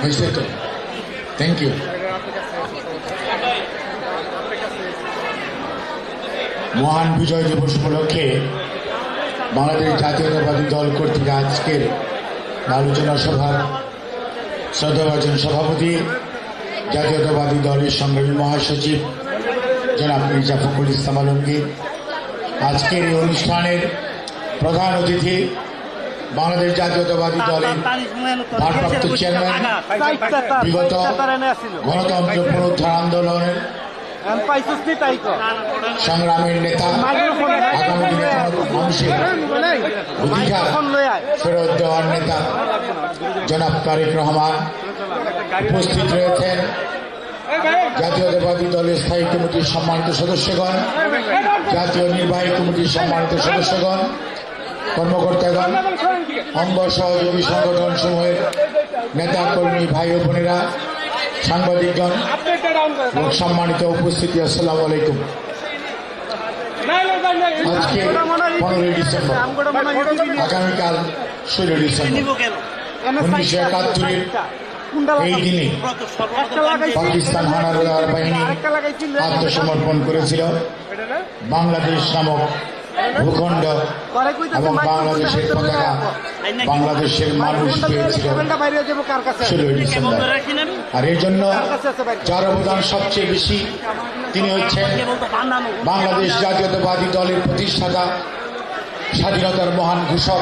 হয়েছে তো thank you মহান বিজয় দিবস উপলক্ষে বাংলাদেশ জাতীয়তাবাদী দল কর্তৃক আজকের আলোচনা সভার শ্রদ্ধাভাজন সভাপতি, জাতীয়তাবাদী দলের সংগ্রামী মহাসচিব জনাব মির্জা ফখরুল ইসলাম আলমগীর। আজকের এই অনুষ্ঠানের প্রধান অতিথি বাংলাদেশ জাতীয়তাবাদী দলের ভারপ্রাপ্ত চেয়ারম্যান বিগত গণতন্ত্র পুনরুদ্ধার আন্দোলনের সংগ্রামের নেতা আগামী দিনে মানুষের অধিকার ফেরত দেওয়ার নেতা জনাব তারেক রহমান উপস্থিত রয়েছেন। জাতীয়তাবাদী দলের স্থায়ী কমিটির সম্মানিত সদস্যগণ জাতীয় নির্বাহী কমিটির সম্মানিত সদস্যগণ কর্মকর্তাগণ অঙ্গ সহযোগী সংগঠন সমূহের নেতা, কর্মী, ভাই ও বোনেরা, সাংবাদিকগণ সম্মানিত উপস্থিতি, আসসালামু আলাইকুম। আজকে পনেরোই ডিসেম্বর, আগামীকাল ষোলো ডিসেম্বর, উনিশশো একাত্তরের এই দিনে পাকিস্তান হানাদার বাহিনী আত্মসমর্পণ করেছিল বাংলাদেশ নামক ভূখণ্ড এবং বাংলাদেশের পতাকা বাংলাদেশের মানুষ পেয়েছিল ষোলোই ডিসেম্বর। আর এর জন্য যার অবদান সবচেয়ে বেশি তিনি হচ্ছেন বাংলাদেশ জাতীয়তাবাদী দলের প্রতিষ্ঠাতা স্বাধীনতার মহান ঘোষক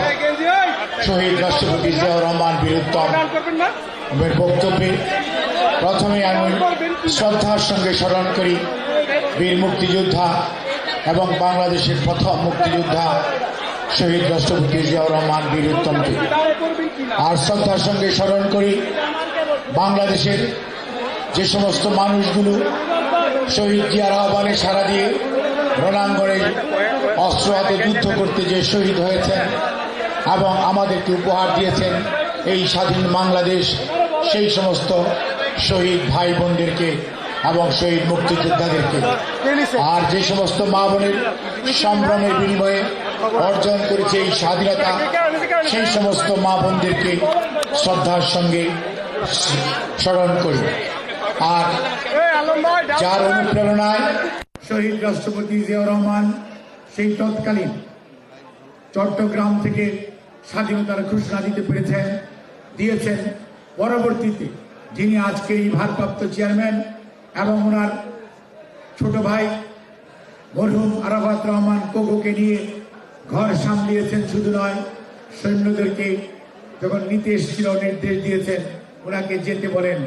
শহীদ রাষ্ট্রপতি জিয়াউর রহমান বীরুত্তম। বক্তব্যে প্রথমে আমি শ্রদ্ধার সঙ্গে স্মরণ করি বীর মুক্তিযোদ্ধা এবং বাংলাদেশের প্রথম মুক্তিযোদ্ধা শহীদ রাষ্ট্রপতি জিয়াউর রহমান বীর উত্তমকে। আর শ্রদ্ধার সঙ্গে স্মরণ করি, বাংলাদেশের যে সমস্ত মানুষগুলো শহীদ জিয়ার আহ্বানে সারা দিয়ে রণাঙ্গনে অস্ত্র হাতে যুদ্ধ করতে যে শহীদ হয়েছেন এবং আমাদেরকে উপহার দিয়েছেন এই স্বাধীন বাংলাদেশ, সেই সমস্ত শহীদ ভাই বোনদেরকে এবং শহীদ মুক্তিযোদ্ধাদেরকে। আর যে সমস্ত মা বোনের সম্ভ্রমের বিনিময়ে অর্জন করেছে এই স্বাধীনতা সেই সমস্ত মা বোনদেরকে শ্রদ্ধার সঙ্গে স্মরণ করি। আর যার অনুপ্রেরণায় শহীদ রাষ্ট্রপতি জিয়াউর রহমান সেই তৎকালীন চট্টগ্রাম থেকে স্বাধীনতার ঘোষণা দিতে পেরেছেন দিয়েছেন। পরবর্তীতে যিনি আজকে এই ভারপ্রাপ্ত চেয়ারম্যান এবং ওনার ছোট ভাই মরহুম আরাফাত রহমান কোকোকে নিয়ে ঘর সামলিয়েছেন, শুধু নয়, সৈন্যদেরকে যখন নিতে এসেছিল নির্দেশ দিয়েছেন, ওনাকে যেতে বলেন,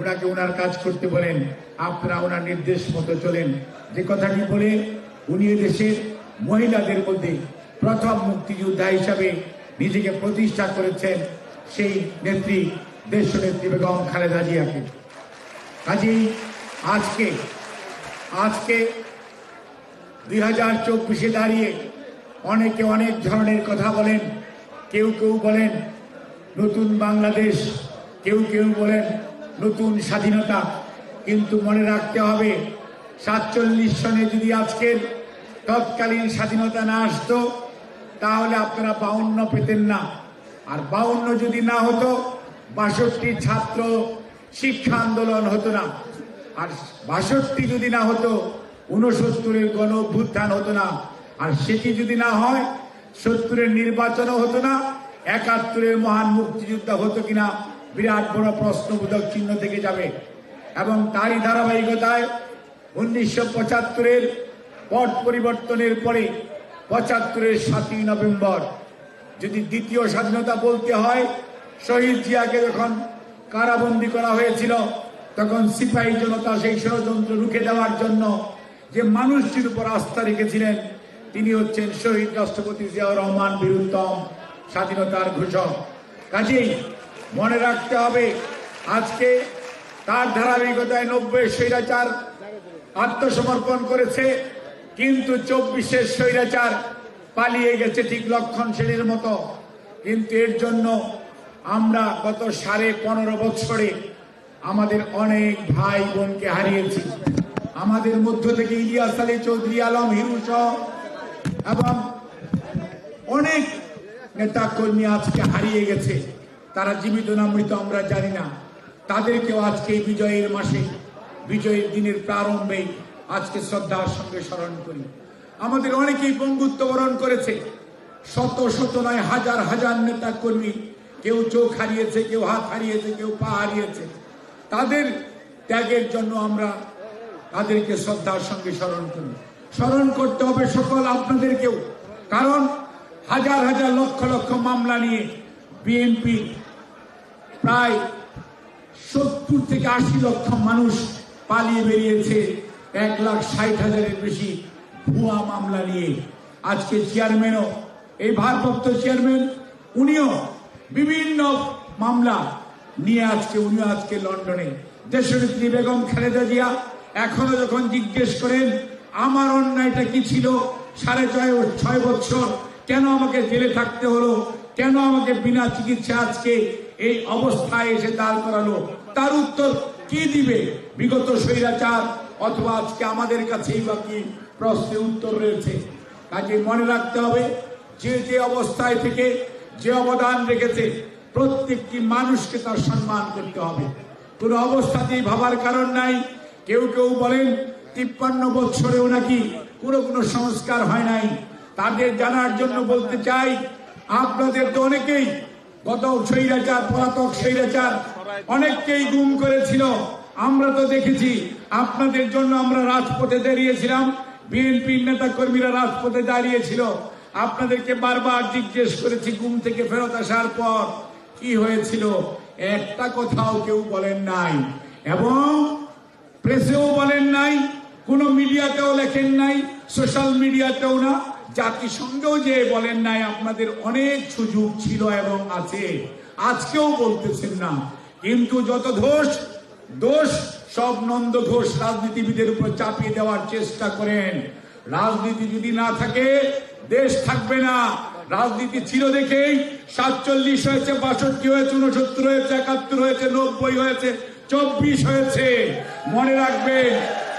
ওনাকে ওনার কাজ করতে বলেন, আপনারা ওনার নির্দেশ মতো চলেন। যে কথাটি বলে, উনি দেশের মহিলাদের মধ্যে প্রথম মুক্তিযোদ্ধা হিসাবে নিজেকে প্রতিষ্ঠা করেছেন, সেই নেত্রী, দেশ নেত্রী বেগম খালেদা জিয়াকে। কাজেই আজকে আজকে দুই হাজার চব্বিশে দাঁড়িয়ে অনেকে অনেক ধরনের কথা বলেন, কেউ কেউ বলেন নতুন বাংলাদেশ, কেউ কেউ বলেন নতুন স্বাধীনতা, কিন্তু মনে রাখতে হবে সাতচল্লিশ সনে যদি আজকের তৎকালীন স্বাধীনতা না আসতো, তাহলে আপনারা বাউন্ন পেতেন না। আর বাউন্ন যদি না হতো, বাষট্টি ছাত্র শিক্ষা আন্দোলন হতো না। আর বাষট্টি যদি না হতো উনসত্তরের গণ অভ্যুত্থান হতো না। আর সেটি যদি না হয়, সত্তরের নির্বাচনও হতো না, একাত্তরের মহান মুক্তিযুদ্ধ হতো কিনা, বিরাট বড় প্রশ্নবোধক চিহ্ন থেকে যাবে। এবং তারই ধারাবাহিকতায় উনিশশো পঁচাত্তরের পট পরিবর্তনের পরে পঁচাত্তরের সাতই নভেম্বর, যদি দ্বিতীয় স্বাধীনতা বলতে হয়, শহীদ জিয়াকে যখন কারাবন্দি করা হয়েছিল তখন সিপাহী জনতা সেই ষড়যন্ত্র রুখে দেওয়ার জন্য যে মানুষটির উপর আস্থা রেখেছিলেন, তিনি হচ্ছেন শহীদ রাষ্ট্রপতি জিয়াউর রহমান বীরুত্তম স্বাধীনতার ঘোষক। কাজেই মনে রাখতে হবে, আজকে তার ধারাবাহিকতায় নব্বই স্বৈরাচার আত্মসমর্পণ করেছে, কিন্তু চব্বিশের স্বৈরাচার পালিয়ে গেছে ঠিক লক্ষণ শ্রেণির মতো। কিন্তু এর জন্য আমরা গত সাড়ে পনেরো বছরে আমাদের অনেক ভাই বোনকে হারিয়েছি। আমাদের মধ্য থেকে ইলিয়াস আলী চৌধুরী আলম, হিরু এবং অনেক নেতা কর্মী আজকে হারিয়ে গেছে। তারা জীবিত না মৃত আমরা জানি না। তাদেরকেও আজকে বিজয়ের মাসে, বিজয়ের দিনের প্রারম্ভে আজকে শ্রদ্ধার সঙ্গে স্মরণ করি। আমাদের অনেকেই বন্ধুত্ব বরণ করেছে। শত শত নয়, হাজার হাজার নেতা কর্মী কেউ চোখ হারিয়েছে, কেউ হাত হারিয়েছে, কেউ পা হারিয়েছে। তাদের ত্যাগের জন্য আমরা তাদেরকে শ্রদ্ধার সঙ্গে স্মরণ করি। স্মরণ করতে হবে সকল আপনাদেরকেও। কারণ হাজার হাজার লক্ষ লক্ষ মামলা নিয়ে বিএনপি প্রায় সত্তর থেকে আশি লক্ষ মানুষ পালিয়ে বেরিয়েছে। এক লাখ ষাট হাজারের বেশি ভুয়া মামলা নিয়ে। আজকে চেয়ারম্যানও, এই ভারপ্রাপ্ত চেয়ারম্যান, উনিও বিভিন্ন মামলা নিয়ে আজকে, উনি আজকে লন্ডনে। দেশনেত্রী বেগম খালেদা জিয়া এখনও যখন জিজ্ঞেস করেন, আমার অন্যায়টা কি ছিল? সাড়ে ছয় ছয় বছর কেন আমাকে জেলে থাকতে হলো? কেন আমাকে বিনা চিকিৎসা আজকে এই অবস্থায় এসে দাঁড় করালো? তার উত্তর, কি দিবে? বিগত স্বৈরাচার অথবা আজকে আমাদের কাছেই বা কি প্রশ্নের উত্তর রয়েছে। কাজে মনে রাখতে হবে, যে যে অবস্থায় থেকে যে অবদান রেখেছে প্রত্যেকটি মানুষকে তার সম্মান করতে হবে। কোনো অবস্থাতেই ভাবার কারণ নাই। কেউ কেউ বলেন, তিপ্পান্ন বৎসরেও নাকি কোনো কোনো সংস্কার হয় নাই। তাদের জানার জন্য বলতে চাই, আপনাদের তো অনেকেই গত স্বৈরাচার, পলাতক স্বৈরাচার অনেককেই গুম করেছিল। আমরা তো দেখেছি, আপনাদের জন্য আমরা রাজপথে দাঁড়িয়েছিলাম। বিএনপির নেতা কর্মীরা রাজপথে দাঁড়িয়েছিল। আপনাদেরকে বারবার জিজ্ঞেস করেছি গুম থেকে ফেরত আসার পর। কি হয়েছিল? একটা কথাও কেউ বলেন নাই। এবং প্রেসেও বলেন নাই, কোন মিডিয়াতেও লেখেন নাই, সোশ্যাল মিডিয়াতেও না। জাতিসংঘেও যে বলেন নাই, আপনাদের অনেক সুযোগ ছিল এবং আছে। আজকেও বলতেছেন না। কিন্তু যত দোষ দোষ সব নন্দ ঘোষ রাজনীতিবিদের উপর চাপিয়ে দেওয়ার চেষ্টা করেন। রাজনীতি যদি না থাকে, দেশ থাকবে না। রাজনীতি ছিল দেখেই সাতচল্লিশ হয়েছে, বাষট্টি হয়েছে উনসত্তর হয়েছে, একাত্তর হয়েছে, নব্বই হয়েছে, চব্বিশ হয়েছে। মনে রাখবেন,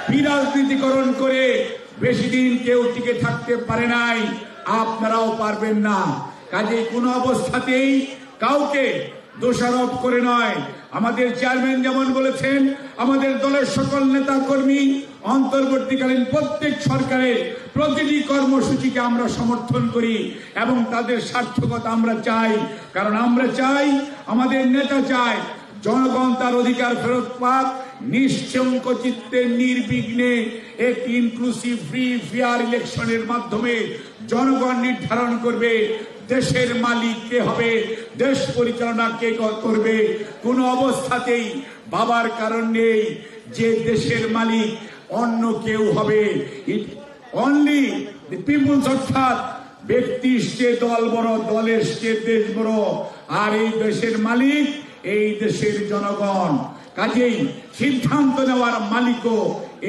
বিরাজনীতিকরণ করে বেশি দিন কেউ টিকে থাকতে পারে নাই, আপনারাও পারবেন না। কাজে কোনো অবস্থাতেই কাউকে দোষারোপ করে নয়। আমাদের চেয়ারম্যান যেমন বলেছেন, আমাদের দলের সকল নেতা কর্মী অন্তর্বর্তীকালীন প্রত্যেক সরকারের প্রতিটি কর্মসূচিকে আমরা সমর্থন করি এবং তাদের সার্থকতা আমরা চাই। কারণ আমরা চাই, আমাদের নেতা চায়, জনগণ তার অধিকার ফেরত পাক নিশ্চঙ্ক চিত্তে নির্বিঘ্নে একটি ইনক্লুসিভ ফ্রি ফেয়ার ইলেকশনের মাধ্যমে জনগণ নির্ধারণ করবে দেশের মালিক কে হবে, দেশ পরিচালনা কে করবে। কোন অবস্থাতেই বাবার কারণ নেই যে দেশের মালিক অন্য কেউ হবে। অনলি পিপুলস অর্থাৎ ব্যক্তির সে দল বড়, দলের সে দেশ বড়। আর এই দেশের মালিক এই দেশের জনগণ। কাজেই সিদ্ধান্ত নেওয়ার মালিকও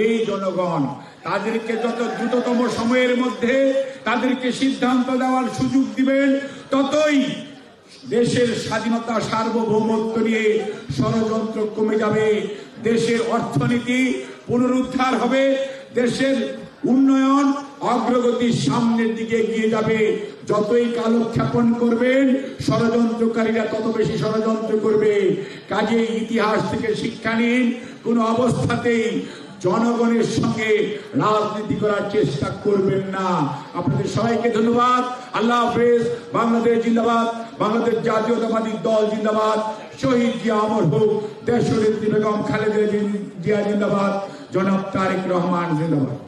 এই জনগণ। তাদেরকে যত দ্রুততম সময়ের মধ্যে তাদেরকে সিদ্ধান্ত দেওয়ার সুযোগ দিবেন, ততই দেশের স্বাধীনতা সার্বভৌমত্ব নিয়ে ষড়যন্ত্র কমে যাবে। দেশের অর্থনীতি পুনরুদ্ধার হবে। দেশের উন্নয়ন অগ্রগতির সামনের দিকে এগিয়ে যাবে। যতই কালক্ষেপণ করবেন, ষড়যন্ত্রকারীরা তত বেশি ষড়যন্ত্র করবে। কাজে ইতিহাস থেকে শিক্ষা নিন, কোন অবস্থাতেই জনগণের সঙ্গে রাজনীতি করার চেষ্টা করবেন না। আপনাদের সবাইকে ধন্যবাদ। আল্লাহ হাফেজ। বাংলাদেশ জিন্দাবাদ। বাংলাদেশ জাতীয়তাবাদী দল জিন্দাবাদ। শহীদ জিয়া অমর হোক। দেশনেত্রী বেগম খালেদা জিয়া জিন্দাবাদ। জনাব তারেক রহমান জিন্দাবাদ।